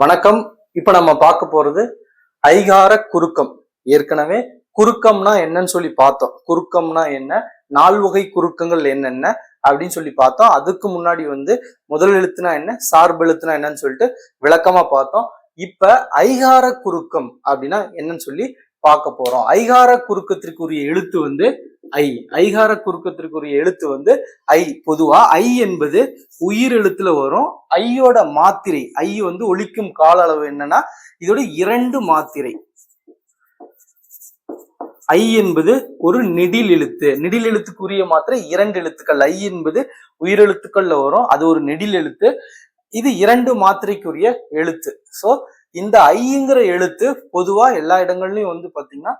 வணக்கம். இப்ப நம்ம பார்க்க போறது ஐகார குறுக்கம். ஏற்கனவே குறுக்கம்னா என்னன்னு சொல்லி பார்த்தோம். குறுக்கம்னா என்ன? நால்வகை குறுக்கங்கள் என்னென்ன? அப்படின்னு சொல்லி பார்த்தோம். அதுக்கு முன்னாடி வந்து முதல் எழுத்துனா என்ன? சார்பு எழுத்துனா என்னன்னு சொல்லிட்டு விளக்கமா பார்த்தோம். இப்ப ஐகார குறுக்கம் அப்படின்னா என்னன்னு சொல்லி பார்க்க போறோம். ஐகார குறுக்கத்திற்குரிய எழுத்து வந்து ஐ. ஐகார குறுக்கத்திற்குரிய எழுத்து வந்து ஐ. பொதுவா ஐ என்பது உயிர் எழுத்துல வரும். ஐயோட மாத்திரை ஐ வந்து ஒலிக்கும் கால அளவு என்னன்னா இதோட இரண்டு மாத்திரை. ஐ என்பது ஒரு நெடில் எழுத்து. நெடில் எழுத்துக்குரிய மாத்திரை இரண்டு எழுத்துக்கள். ஐ என்பது உயிரெழுத்துக்கள்ல வரும். அது ஒரு நெடில் எழுத்து. இது இரண்டு மாத்திரைக்குரிய எழுத்து. சோ இந்த ஐங்கிற எழுத்து பொதுவா எல்லா இடங்கள்லயும் வந்து பாத்தீங்கன்னா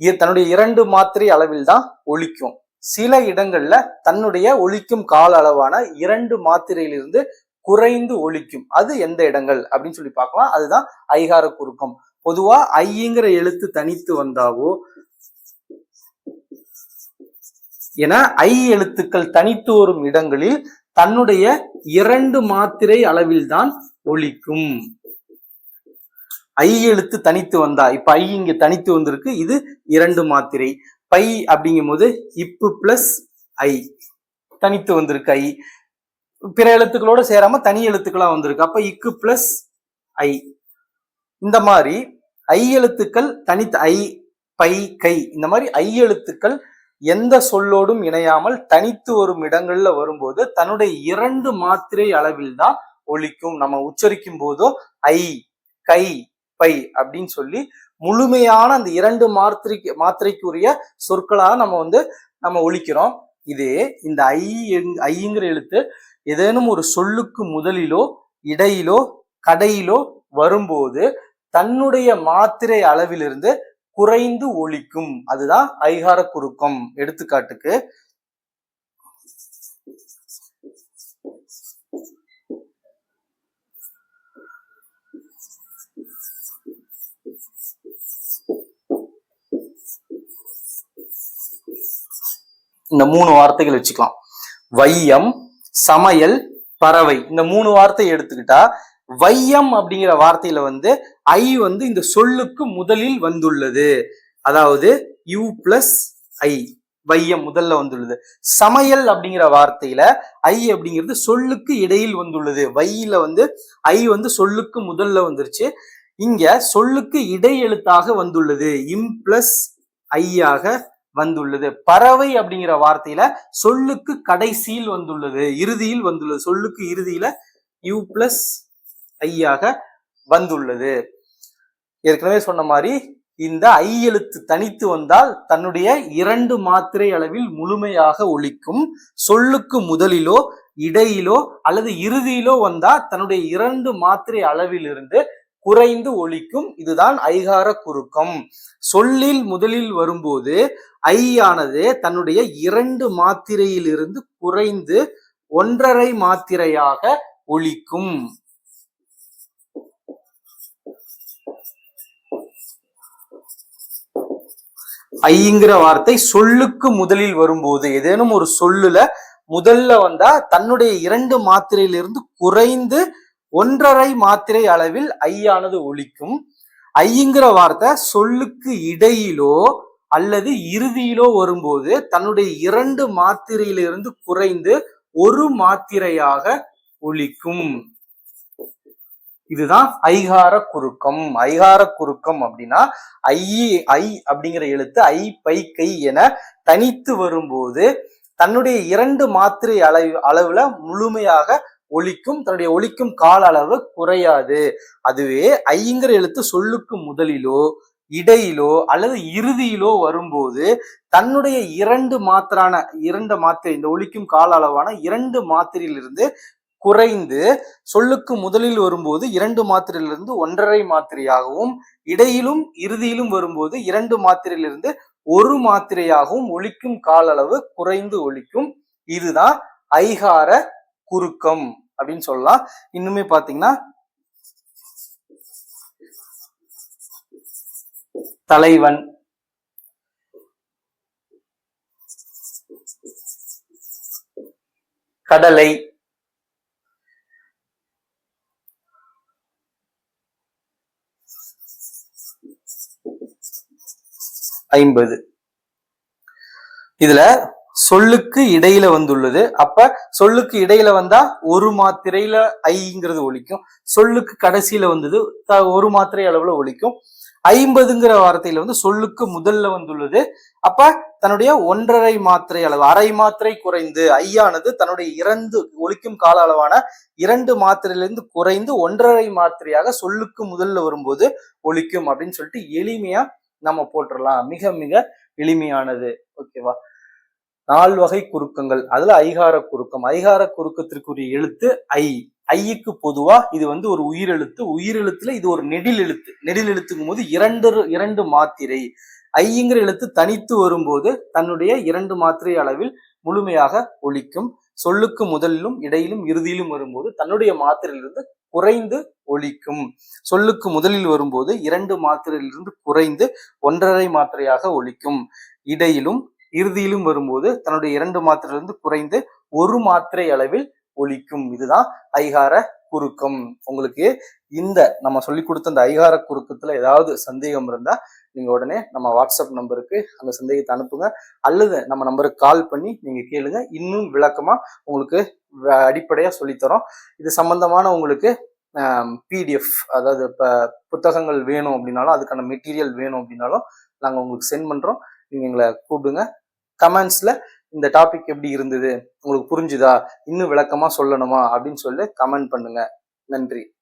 இ- தன்னுடைய இரண்டு மாத்திரை அளவில் தான் ஒழிக்கும் சில இடங்கள்ல தன்னுடைய ஒழிக்கும் கால அளவான இரண்டு மாத்திரையிலிருந்து குறைந்து ஒழிக்கும் அது எந்த இடங்கள் அப்படின்னு சொல்லி பார்க்கலாம். அதுதான் ஐகார குறுக்கம் பொதுவா ஐங்கிற எழுத்து தனித்து வந்தாவோ என ஐ எழுத்துக்கள் தனித்து வரும் இடங்களில் தன்னுடைய இரண்டு மாத்திரை அளவில் தான் ஒழிக்கும் ஐ எழுத்து தனித்து வந்தா இப்ப ஐ இங்க தனித்து வந்திருக்கு இது இரண்டு மாத்திரை. பை அப்படிங்கும் போது இப்பு பிளஸ் ஐ. தனித்து வந்திருக்கு ஐ. பிற எழுத்துக்களோட சேராம தனி எழுத்துக்களா வந்திருக்கு. அப்ப இக்கு பிளஸ் ஐ. இந்த மாதிரி ஐ எழுத்துக்கள் தனித்து ஐ பை கை இந்த மாதிரி ஐ எழுத்துக்கள் எந்த சொல்லோடும் இணையாமல் தனித்து வரும் இடங்கள்ல வரும்போது தன்னுடைய இரண்டு மாத்திரை அளவில் தான் ஒழிக்கும். நம்ம உச்சரிக்கும் போதோ ஐ கை பை அப்படின்னு சொல்லி முழுமையான அந்த இரண்டு மாத்திரைக்கு மாத்திரைக்குரிய சொற்களாக நம்ம வந்து நம்ம ஒழிக்கிறோம். இதே இந்த ஐ ஐங்கிற எழுத்து ஏதேனும் ஒரு சொல்லுக்கு முதலிலோ இடையிலோ கடையிலோ வரும்போது தன்னுடைய மாத்திரை அளவிலிருந்து குறைந்து ஒழிக்கும். அதுதான் ஐகார குறுக்கம். எடுத்துக்காட்டுக்கு இந்த மூணு வார்த்தைகள் வச்சுக்கலாம். வையம் சமையல் பறவை. இந்த மூணு வார்த்தை எடுத்துக்கிட்டா வையம் அப்படிங்கிற வார்த்தையில வந்து ஐ வந்து இந்த சொல்லுக்கு முதலில் வந்துள்ளது. அதாவது யூ பிளஸ் ஐ. வையம் முதல்ல வந்துள்ளது. சமையல் அப்படிங்கிற வார்த்தையில ஐ அப்படிங்கிறது சொல்லுக்கு இடையில் வந்துள்ளது. வையில வந்து ஐ வந்து சொல்லுக்கு முதல்ல வந்துருச்சு. இங்க சொல்லுக்கு இடை எழுத்தாக வந்துள்ளது. இம் பிளஸ் ஐயாக வந்துள்ளது. பறவை அப்படிங்கிற வார்த்தையில சொல்லுக்கு கடைசியில் வந்துள்ளது. இறுதியில் வந்துள்ளது. சொல்லுக்கு இறுதியில யூ பிளஸ் ஐயாக வந்துள்ளது. ஏற்கனவே சொன்ன மாதிரி இந்த ஐ எழுத்து தனித்து வந்தால் தன்னுடைய இரண்டு மாத்திரை அளவில் முழுமையாக ஒழிக்கும். சொல்லுக்கு முதலிலோ இடையிலோ அல்லது இறுதியிலோ வந்தா தன்னுடைய இரண்டு மாத்திரை அளவிலிருந்து குறைந்து ஒழிக்கும். இதுதான் ஐகார குறுக்கம். சொல்லில் முதலில் வரும்போது ஐ ஆனது தன்னுடைய இரண்டு மாத்திரையிலிருந்து குறைந்து ஒன்றரை மாத்திரையாக ஒழிக்கும். ஐங்கிற வார்த்தை சொல்லுக்கு முதலில் வரும்போது ஏதேனும் ஒரு சொல்லுல முதல்ல வந்தா தன்னுடைய இரண்டு மாத்திரையிலிருந்து குறைந்து ஒன்றரை மாத்திரை அளவில் ஐயானது ஒழிக்கும். ஐங்கிற வார்த்தை சொல்லுக்கு இடையிலோ அல்லது இறுதியிலோ வரும்போது தன்னுடைய இரண்டு மாத்திரையிலிருந்து குறைந்து ஒரு மாத்திரையாக ஒழிக்கும். இதுதான் ஐகார குறுக்கம். ஐகார குறுக்கம் அப்படின்னா ஐ ஐ அப்படிங்கிற எழுத்து ஐ பை கை என தனித்து வரும்போது தன்னுடைய இரண்டு மாத்திரை அளவு அளவுல முழுமையாக ஒலிக்கும் தன்னுடைய ஒலிக்கும் கால அளவு குறையாது. அதுவே ஐங்கிற எழுத்து சொல்லுக்கு முதலிலோ இடையிலோ அல்லது இறுதியிலோ வரும்போது தன்னுடைய இரண்டு மாத்திரான இரண்டு மாத்திரை இந்த ஒலிக்கும் கால அளவான இரண்டு மாத்திரையிலிருந்து குறைந்து சொல்லுக்கு முதலில் வரும்போது இரண்டு மாத்திரையிலிருந்து ஒன்றரை மாத்திரையாகவும் இடையிலும் இறுதியிலும் வரும்போது இரண்டு மாத்திரையிலிருந்து ஒரு மாத்திரையாகவும் ஒலிக்கும் கால அளவு குறைந்து ஒலிக்கும். இதுதான் ஐகார குறுக்கம் அப்படின்னு சொல்லலாம். இன்னுமே பாத்தீங்கன்னா தலைவன். கடலை. ஐம்பது. இதுல சொல்லுக்கு இடையில வந்துள்ளது. அப்ப சொல்லுக்கு இடையில வந்தா ஒரு மாத்திரையில ஐங்கிறது ஒழிக்கும். சொல்லுக்கு கடைசியில வந்தது ஒரு மாத்திரை அளவுல ஒழிக்கும். ஐம்பதுங்கிற வார்த்தையில வந்து சொல்லுக்கு முதல்ல வந்துள்ளது. அப்ப தன்னுடைய ஒன்றரை மாத்திரை அளவு அரை மாத்திரை குறைந்து ஐயானது தன்னுடைய இறந்து ஒழிக்கும் கால அளவான இரண்டு மாத்திரையிலிருந்து குறைந்து ஒன்றரை மாத்திரையாக சொல்லுக்கு முதல்ல வரும்போது ஒலிக்கும் அப்படின்னு சொல்லிட்டு எளிமையா நம்ம போட்டுடலாம் மிக மிக எளிமையானது. ஓகேவா? நால் வகை குறுக்கங்கள். அதுல ஐகார குறுக்கம். ஐகார குறுக்கத்திற்குரிய எழுத்து ஐ. ஐக்கு பொதுவா இது வந்து ஒரு உயிரெழுத்து. உயிரெழுத்துல இது ஒரு நெடில் எழுத்து நெடில் எழுத்துக்கும் போது இரண்டு இரண்டு மாத்திரை. ஐங்கிற எழுத்து தனித்து வரும்போது தன்னுடைய இரண்டு மாத்திரை அளவில் முழுமையாக ஒழிக்கும் சொல்லுக்கு முதலிலும் இடையிலும் இறுதியிலும் வரும்போது தன்னுடைய மாத்திரையிலிருந்து குறைந்து ஒழிக்கும் சொல்லுக்கு முதலில் வரும்போது இரண்டு மாத்திரையிலிருந்து குறைந்து ஒன்றரை மாத்திரையாக ஒழிக்கும் இடையிலும் இறுதியிலும் வரும்போது தன்னுடைய இரண்டு மாத்திரையிலிருந்து குறைந்து ஒரு மாத்திரை அளவில் ஒழிக்கும். இதுதான் ஐகார குறுக்கம். உங்களுக்கு இந்த நம்ம சொல்லி கொடுத்த அந்த ஐகார குறுக்கத்துல ஏதாவது சந்தேகம் இருந்தா நீங்க உடனே நம்ம வாட்ஸ்அப் நம்பருக்கு அந்த சந்தேகத்தை அனுப்புங்க. அல்லது நம்ம நம்பருக்கு கால் பண்ணி நீங்க கேளுங்க. இன்னும் விளக்கமா உங்களுக்கு வ- அடிப்படையா சொல்லித்தரோம். இது சம்பந்தமான உங்களுக்கு பிடிஎஃப் அதாவது இப்போ புத்தகங்கள் வேணும் அப்படின்னாலும் அதுக்கான மெட்டீரியல் வேணும் அப்படின்னாலும் நாங்கள் உங்களுக்கு சென்ட் பண்ணுறோம் நீங்கள் எங்களை கூப்பிடுங்க. கமெண்ட்ஸில் இந்த டாபிக் எப்படி இருந்தது? உங்களுக்கு புரிஞ்சுதா? இன்னும் விளக்கமாக சொல்லணுமா? அப்படின்னு சொல்லி கமெண்ட் பண்ணுங்க. நன்றி.